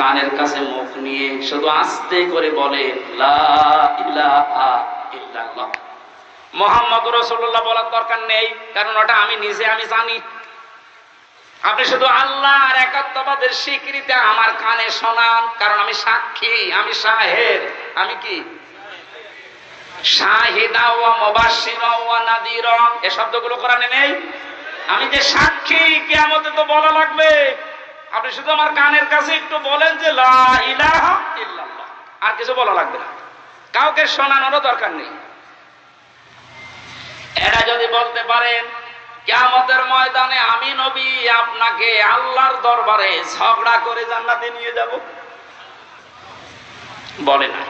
কানের কাছে মুখ নিয়ে শুধু আস্তে করে বলে মোহাম্মদ রসুল্লাহ বলার দরকার নেই, কারণ ওটা আমি নিজে আমি জানি। আপনি শুধু আল্লাহ আর একাত্মবাদের স্বীকৃতি আমার কানে শোনান, কারণ আমি সাক্ষী, আমি শাহেদ আমি কি? নাদিরা। শব্দগুলো কোরআনে নেই? আমি যে সাক্ষী, কিয়ামতে তো বলা লাগবে। আপনি শুধু আমার কানের কাছে একটু বলেন যে আর কিছু বলা লাগবে না। কাউকে শোনানোরও দরকার নেই। এটা যদি বলতে পারেন, কিয়ামতের ময়দানে আমি নবী, আপনাকে আল্লাহর দরবারে ঝগড়া করে জান্নাতে নিয়ে যাব? বলে না।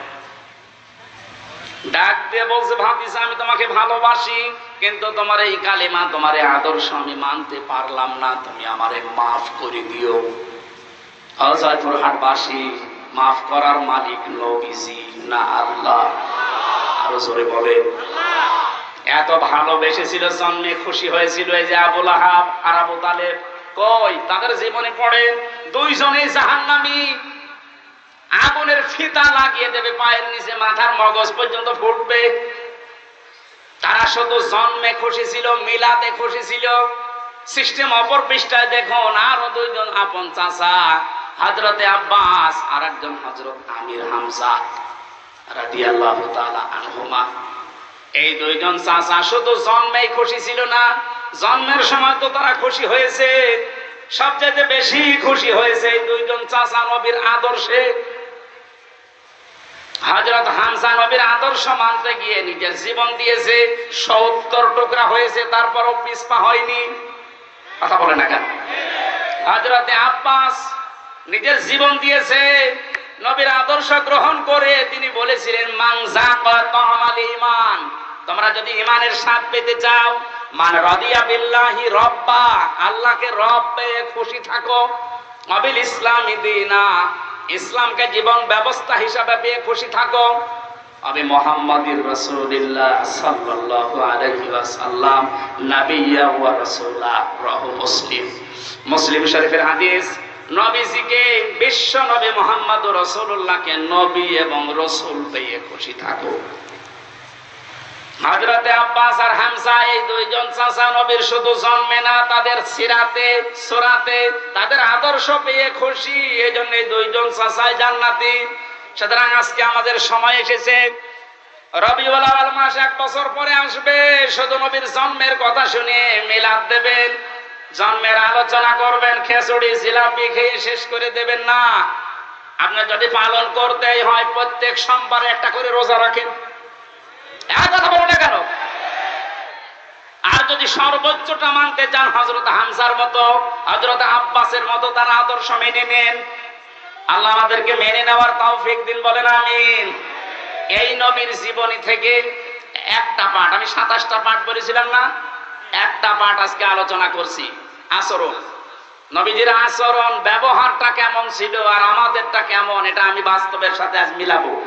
ডাক দিয়ে বলছে ভাবিস আমি তোমাকে ভালোবাসি। কিন্তু তোমার এই কালিমা, তোমার আদর্শ আমি মানতে পারলাম না, তুমি আমারে মাফ করে দিও। হাটবাসী, মাফ করার মালিক নবীজি না আল্লাহ। আরও জোরে বলে। এত ভালোবেসেছিল, জন্মে খুশি হয়েছিল এই যে আবুল আহাব আর আবু তালেব। কই, তাদের জীবনে পড়ে দুইজনেই জাহান্নামী। আগুনের ফিতা লাগিয়ে দেবে, পায়ের নিচে মাথার মগজ পর্যন্ত ফুটবে। তারা শুধু জন্মে খুশি ছিল, মিলাদে খুশি ছিল। সিস্টেম অপর পৃষ্ঠায় দেখুন, আরও দুইজন আপন চাচা হজরতে আব্বাস আর একজন হজরত আমির তাআলা আনহুমা। এই দুইজন চাচা শুধু জন্মেই খুশি ছিল না, জন্মের সময় তো তারা খুশি হয়েছে। সবচেয়ে বেশি খুশি হয়েছে এই দুইজন চাচা নবীর আদর্শে। হজরত হামসা নবীর আদর্শ মানতে গিয়ে নিজের জীবন দিয়েছে, সত্তর টুকরা হয়েছে, তারপরও পিসপা হয়নি। কথা বলে না কেন? হজরতে আব্বাস নিজের জীবন দিয়েছে, নবীর আদর্শ গ্রহণ করে তিনি বলেছিলেন মাংজা ইমান তোমরা যদি ইমানের স্বাদ পেতে চাও, মান রদিয়া বিল্লাহি রব্বা। আল্লাহকে রব পেয়ে খুশি থাকো। অবিল ইসলামী দিনা ইসলামকে জীবন ব্যবস্থা হিসাবে পেয়ে খুশি থাকো। আমি মোহাম্মদুর রাসূলুল্লাহ সাল্লাল্লাহু আলাইহি রাহ মুসলিম। মুসলিম শরীফের হাদিস, নবীজিকে বিশ্ব নবী মোহাম্মদ রসুল্লাহকে নবী এবং রসুল পেয়ে খুশি থাকো। হজরতে আব্বাস আর হামসা, এই দুইজন চাচা নবীর শুধু জন্মে না, তাদের সিরাতে, সোরাতে, তাদের আদর্শ পেয়ে খুশি। এই জন্য এই দুইজন চাচাই জান্নাতি। সুতরাং আজকে আমাদের সময় এসেছে। রবিউল আওয়াল মাস এক বছর পরে আসবে। শুধু নবীর জন্মের কথা শুনে মিলাদ দেবেন। জন্মের আলোচনা করবেন, খেচুড়ি, জিলাপি খেয়ে শেষ করে দেবেন না। আপনার যদি পালন করতেই হয়, প্রত্যেক সোমবারে একটা করে রোজা রাখেন। আর যদি সর্বোচ্চটা মানতে চান হজরত হামসার মতো হজরত আব্বাসের মতো, তার আদর্শ মেনে নেন। আল্লাহ আমাদেরকে মেনে নেওয়ার তাও ফেক দিন, বলেন আমিন। এই নবীর জীবনী থেকে একটা পাঠ, আমি সাতাশটা পাঠ বলেছিলাম না? একটা পাঠ আজকে আলোচনা করছি। আচরণ। নবীজির আচরণ, ব্যবহারটা কেমন ছিল আর আমাদেরটা কেমন, এটা আমি বাস্তবের সাথে আজ মিলাবো।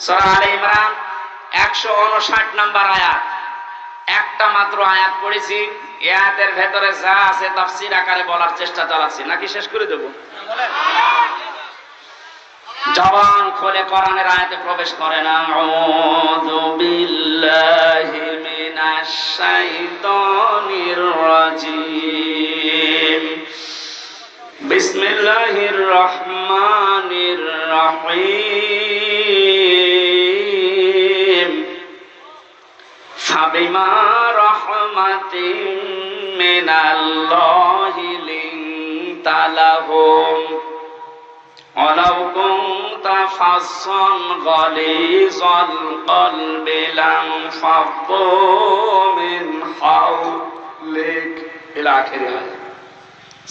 সরা আলে ইমরান একশো উনষাট নাম্বার আয়াত। একটা মাত্র আয়াত পড়েছি। ভেতরে যা আছে তাফসির আকারে বলার চেষ্টা চালাচ্ছি। নাকি শেষ করে দেবো? জবান খোলে আয়াতে প্রবেশ করে না। বিসমিল্লাহির রহমানির রহিম। ফাবিমা রহমাতিন মিনাল্লাহি লিনতা লাহুম ولو كنت فظا غليظ القلب لانفضوا من حولك إلى آخر الآية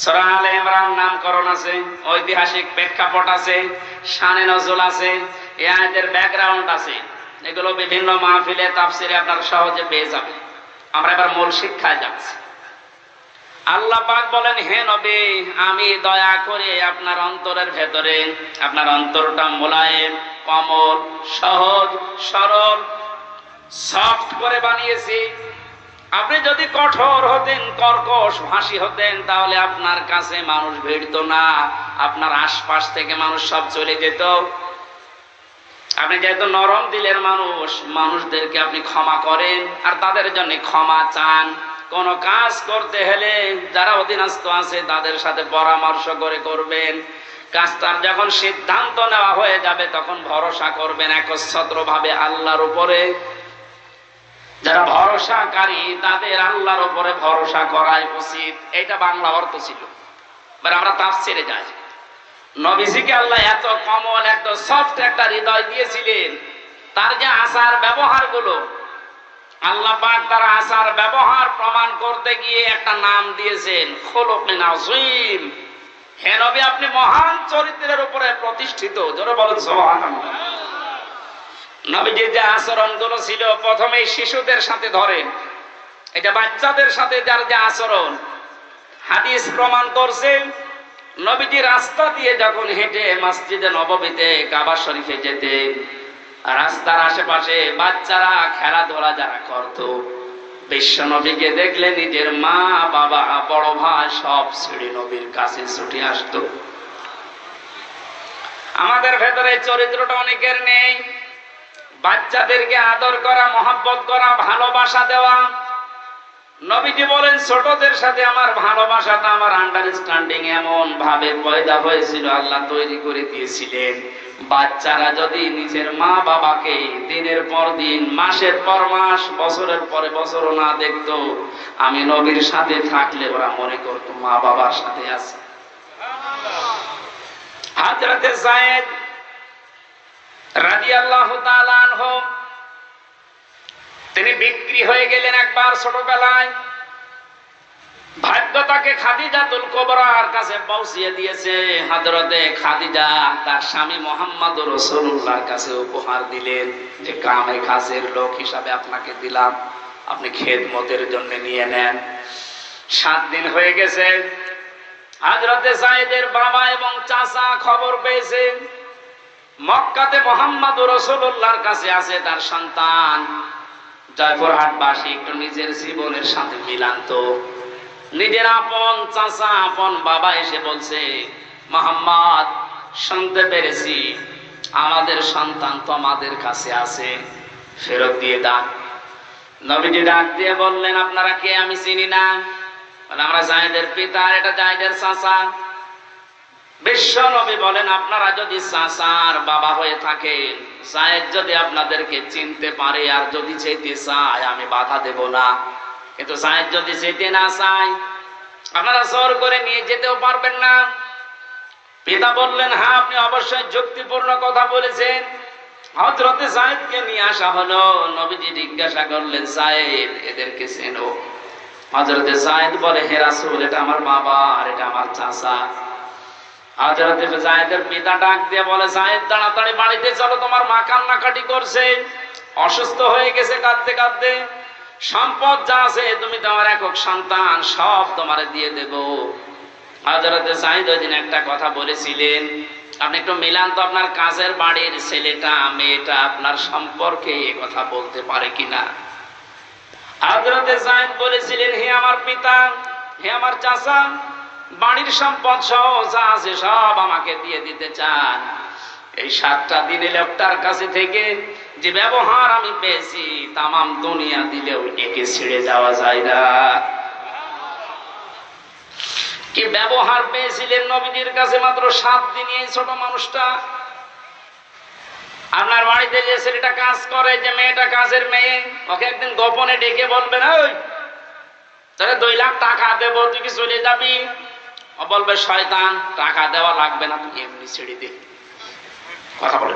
সূরা আলে ইমরান নামকরণ আছে ঐতিহাসিক প্রেক্ষাপট আছে শানে নজরুল আছে এই আয়াতের ব্যাকগ্রাউন্ড আছে এগুলো বিভিন্ন মাহফিলে, তাফসিরে আপনারা সহজে পেয়ে যাবেন। আমরা এবার মূল শিক্ষায় যাচ্ছি। আল্লাহ পাক বলেন, হে নবী, আমি দয়া করে আপনার অন্তরের ভেতরে, আপনার অন্তরটা মোলায়েম, কমল, সহজ, সরল, সফট করে বানিয়েছি। আপনি যদি কঠোর হতেন, কর্কশ ভাষী হতেন, তাহলে আপনার কাছে মানুষ ভিড়ত না। আপনার আশপাশ থেকে মানুষ সব চলে যেত। আপনি যেহেতু নরম দিলের মানুষ, মানুষদেরকে আপনি ক্ষমা করেন আর তাদের জন্য ক্ষমা চান। কোন কাজ করতে হলে যারা অধীনস্থ আছে তাদের সাথে পরামর্শ করে করবেন। কাজটার যখন সিদ্ধান্ত নেওয়া হয়ে যাবে তখন ভরসা করবেন একচ্ছত্র ভাবে আল্লাহর উপরে। যারা ভরসাকারী তাদের আল্লাহর উপরে ভরসা করাই উচিত। এটা বাংলা অর্থ ছিল। আমরা তার ছেড়ে যাই। নবীজিকে আল্লাহ এত কমল, এত সফট একটা হৃদয় দিয়েছিলেন। তার যে আচার ব্যবহারগুলো আল্লাহ পাক তার আচার ব্যবহার প্রমাণ করতে গিয়ে একটা নাম দিয়েছেন, খোলকিন আজিম হে নবী, আপনি মহান চরিত্রের উপরে প্রতিষ্ঠিত। জোরে বলেন নবীজির যে আচরণগুলো ছিল, প্রথমেই শিশুদের সাথে ধরেন, এটা বাচ্চাদের সাথে যার যে আচরণ, হাদিস প্রমাণ করছে নবীজি রাস্তা দিয়ে যখন হেঁটে মসজিদে নবমীতে কাবা শরীফে যেতেন, রাস্তার আশেপাশে বাচ্চারা খেলাধুলা যারা করত, বিশ্ব নবীকে দেখলে নিজের মা, বাবা, বড় ভাই সব ছেড়ে নবীর কাছে ছুটে আসতো। আমাদের ভেতরে চরিত্রটা অনেকের নেই। বাচ্চাদেরকে আদর করা, মহাব্বত করা, ভালোবাসা দেওয়া নবীজি বলেন, ছোটদের সাথে আমার ভালোবাসাটা, আমার আন্ডারস্ট্যান্ডিং এমন ভাবে পয়দা হয়েছিল, আল্লাহ তৈরি করে দিয়েছিলেন। বাচ্চারা যদি নিজের মা বাবাকে দিনের পর দিন, মাসের পর মাস, বছরের পরে বছরও না দেখতো, আমি নবীর সাথে থাকলে ওরা মনে করতো মা বাবার সাথে আছে। হাজরাতে জায়েদ রাদিয়াল্লাহু তাআলা আনহু তিনি বিক্রি হয়ে গেলেন একবার ছোটবেলায়। ভাগ্য তাকে খাদিজাতুল কাছে পৌঁছিয়ে দিয়েছে। হযরতে খাদিজা তার স্বামী মোহাম্মদ রসুল্লাহর কাছে উপহার দিলেন যে, কামে কাজের লোক হিসাবে আপনাকে দিলাম। আপনি খেদমতের জন্য নিয়ে নেন। সাত দিন হয়ে গেছে। হাজরতে সাইদের বাবা এবং চাচা খবর পেয়েছে। মক্কাতে মোহাম্মদ রসুল্লাহর কাছে আছে তার সন্তান। জয়পুরহাটবাসী একটু নিজের জীবনের সাথে মিলান্ত। নিজের আপন, চাচা, আপন বাবা এসে বলছে, মোহাম্মদ, শুনতে পেরেছি। আমাদের সন্তান তোমাদের কাছে আছে। ফেরত দিয়ে দান নবীজি ডাক দিয়ে বললেন, আপনারা কে? আমি চিনি না। আমরা জায়দের পিতা এটা জায়দের চাচা। বিশ্ব নবী বলেন, আপনারা যদি চাচার বাবা হয়ে থাকেন জায়েদ যদি আপনাদেরকে চিনতে পারে আর যদি যেতে চায়, আমি বাধা দেব না। কিন্তু জায়েদ যদি যেতে না চায়, আপনারা জোর করে নিয়ে যেতেও পারবেন না। পিতা বললেন হ্যাঁ আপনি অবশ্যই যুক্তিপূর্ণ কথা বলেছেন। হজরতে জায়েদকে নিয়ে আসা হলো। নবীজি জিজ্ঞাসা করলেন সাহেব এদেরকে চেনো। হজরতে জায়েদ বলে, হে রাসূল, এটা আমার বাবা আর এটা আমার চাচা। একটা কথা বলেছিলেন, আপনি একটু মিলান তো আপনার কাজের বাড়ির ছেলেটা, মেয়েটা আপনার সম্পর্কে এ কথা বলতে পারে কিনা? হাজরতে জায়েদ বলেছিলেন, হে আমার পিতা, হে আমার চাচা বাড়ির সম্পদ সহ যা আছে সব আমাকে দিয়ে দিতে চান। এই সাতটা দিনে লোকটার কাছে থেকে যে ব্যবহার আমি পেয়েছি, তামাম দুনিয়া দিলেও একে ছেড়ে যাওয়া যায় না। কি ব্যবহার পেয়েছিলেন নবীদের কাছে মাত্র সাত দিনে এই ছোট মানুষটা? আপনার বাড়িতে যে ছেলেটা কাজ করে, যে মেয়েটা কাজের মেয়ে, ওকে একদিন গোপনে ডেকে বলবেন ওই তাহলে দুই লাখ টাকা দেবো, তুই কি চলে যাবি? বলবে শয়তান টাকা দেওয়া লাগবে না তুমি এমনি ছেড়ে দে। কথা বলে